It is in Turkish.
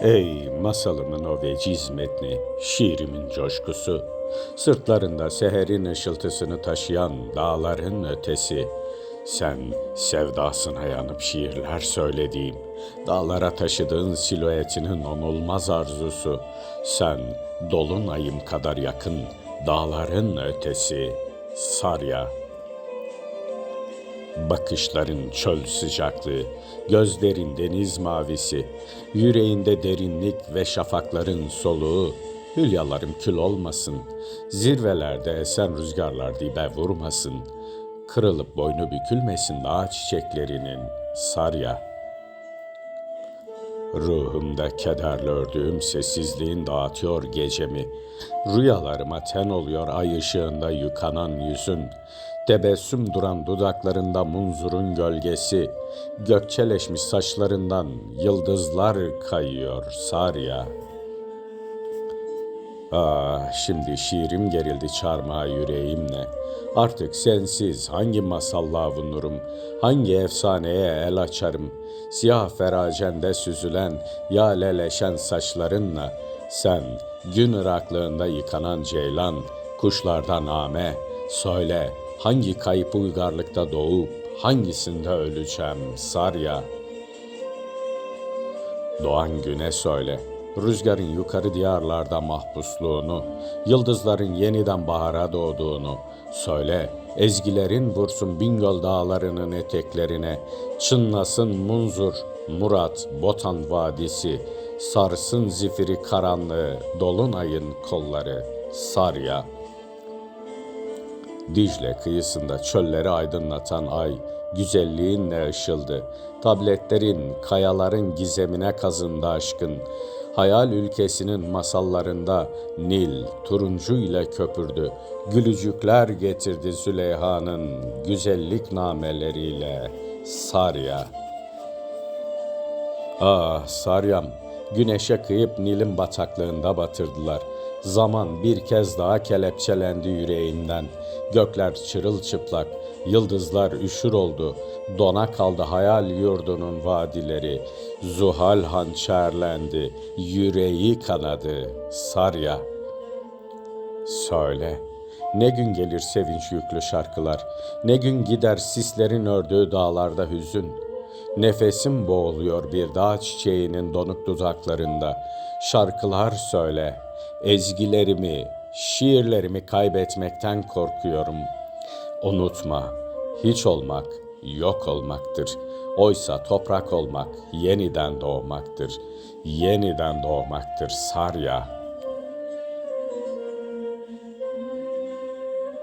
Ey masalımın o veciz metni, şiirimin coşkusu, sırtlarında seherin ışıltısını taşıyan dağların ötesi, sen sevdasına yanıp şiirler söylediğim, dağlara taşıdığın siluetinin onulmaz arzusu, sen dolunayım kadar yakın, dağların ötesi, Sarya. Bakışların çöl sıcaklığı, gözlerin deniz mavisi, yüreğinde derinlik ve şafakların soluğu, hülyalarım kül olmasın, zirvelerde esen rüzgarlar dibe vurmasın, kırılıp boynu bükülmesin dağ çiçeklerinin, sarya. Ruhumda kederle ördüğüm sessizliğin dağıtıyor gecemi. Rüyalarıma ten oluyor ay ışığında yıkanan yüzün. Tebessüm duran dudaklarında munzurun gölgesi. Gökçeleşmiş saçlarından yıldızlar kayıyor Sarya. Ah şimdi şiirim gerildi çarmıha yüreğimle. Artık sensiz hangi masalla avunurum, hangi efsaneye el açarım. Siyah feracende süzülen, yaleleşen saçlarınla, sen gün ıraklığında yıkanan ceylan, kuşlardan ame, söyle hangi kayıp uygarlıkta doğup, hangisinde öleceğim Sarya.'' Doğan güne söyle, rüzgarın yukarı diyarlarda mahpusluğunu, yıldızların yeniden bahara doğduğunu, söyle, ezgilerin vursun Bingöl dağlarının eteklerine, çınlasın Munzur, Murat, Botan Vadisi, sarsın zifiri karanlığı, dolunayın kolları, Sarya.'' Dicle kıyısında çölleri aydınlatan ay, güzelliğinle ışıldı. Tabletlerin, kayaların gizemine kazındı aşkın. Hayal ülkesinin masallarında Nil turuncu ile köpürdü. Gülücükler getirdi Züleyha'nın güzellik nameleriyle Sarya. Ah Saryam, güneşe kıyıp Nil'in bataklığında batırdılar. Zaman bir kez daha kelepçelendi yüreğinden. Gökler çırılçıplak, yıldızlar üşür oldu. Dona kaldı hayal yurdunun vadileri. Zuhal hançerlendi, yüreği kanadı. Sarya. Söyle, ne gün gelir sevinç yüklü şarkılar, ne gün gider sislerin ördüğü dağlarda hüzün. Nefesim boğuluyor bir dağ çiçeğinin donuk dudaklarında. Şarkılar söyle, ezgilerimi, şiirlerimi kaybetmekten korkuyorum. Unutma, hiç olmak yok olmaktır. Oysa toprak olmak yeniden doğmaktır. Yeniden doğmaktır Sarya.''